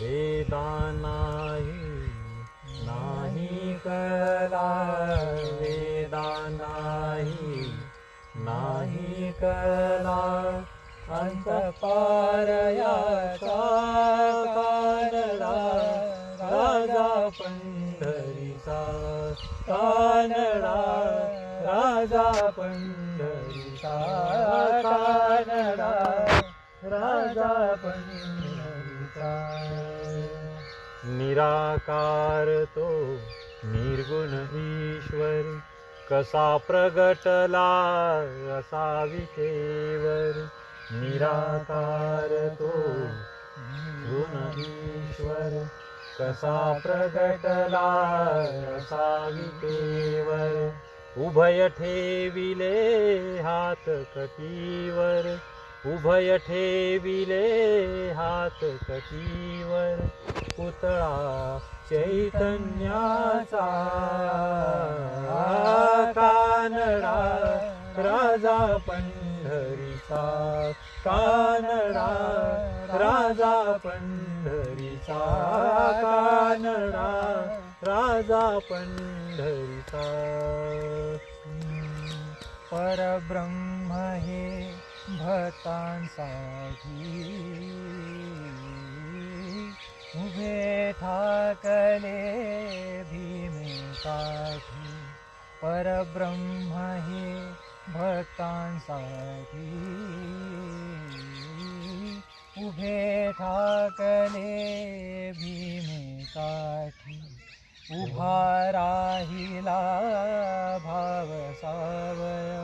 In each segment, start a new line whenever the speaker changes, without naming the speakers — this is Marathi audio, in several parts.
वेदा नाही नाही कला वेदा नाही नाही कला अंतपारयाचा कानडा राजा पंढरीचा कानडा राजा पंढरीचा कानडा राजा पंढरीचा निराकार तो निर्गुण ईश्वर कसा प्रगटला असा विकेवर निराकार तो गुण ईश्वर कसा प्रगटला असा विखेवर उभय ठेविले हात कटीवर उभय ठेविले हात कटीवर पुतळा चैतन्याचा. कानडा राजा पंढरीचा. कानडा राजा पंढरीचा. कानडा राजा पंढरीचा.
परब्रह्म हे भक्तांसाठी उभे ठाकले भीमेसाठी परब्रह्म हे भक्तांसाठी उभे ठाकले भीमेसाठी उभा राहिला भाव सावयव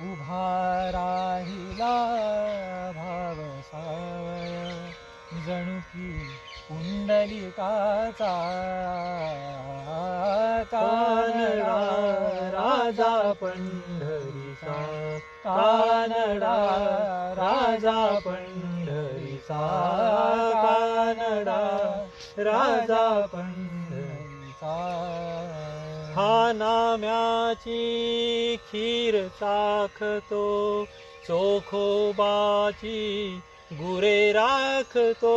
उभा राहिला भाव जणुकी जणू की पुंडलिकाचा
कानडा राजा पंढरीचा. कानडा राजा पंढरीचा. कानडा राजा पंढरीचा. खानाम्याची खीर चाखतो चोखोबाची गुरे राखतो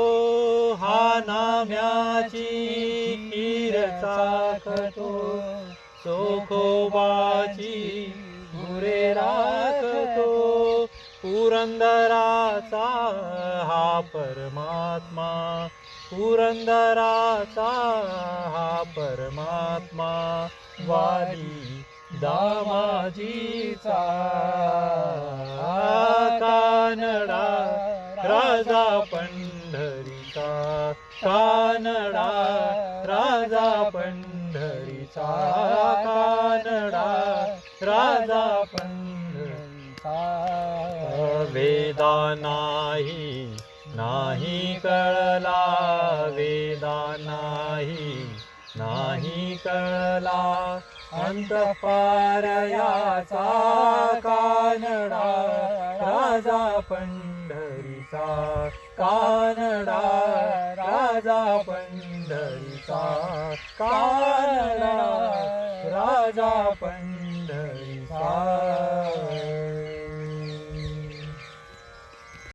हा नाम्याची खीर चाखतो चोखोबाची गुरे राखतो पुरंदराचा हा परमात्मा पुरंदराचा हा परमात्मा वाली दामाजीचा कानडा राजा पंढरीचा कानडा राजा पंढरीचा कानडा राजा पंढरीचा. वेदा नाही नाही कळला वेदा नाही नाही कळला अंतपारयाचा कानडा राजा पंढरीचा कानडा राजा पंढरीचा कानडा राजा पंढरीचा.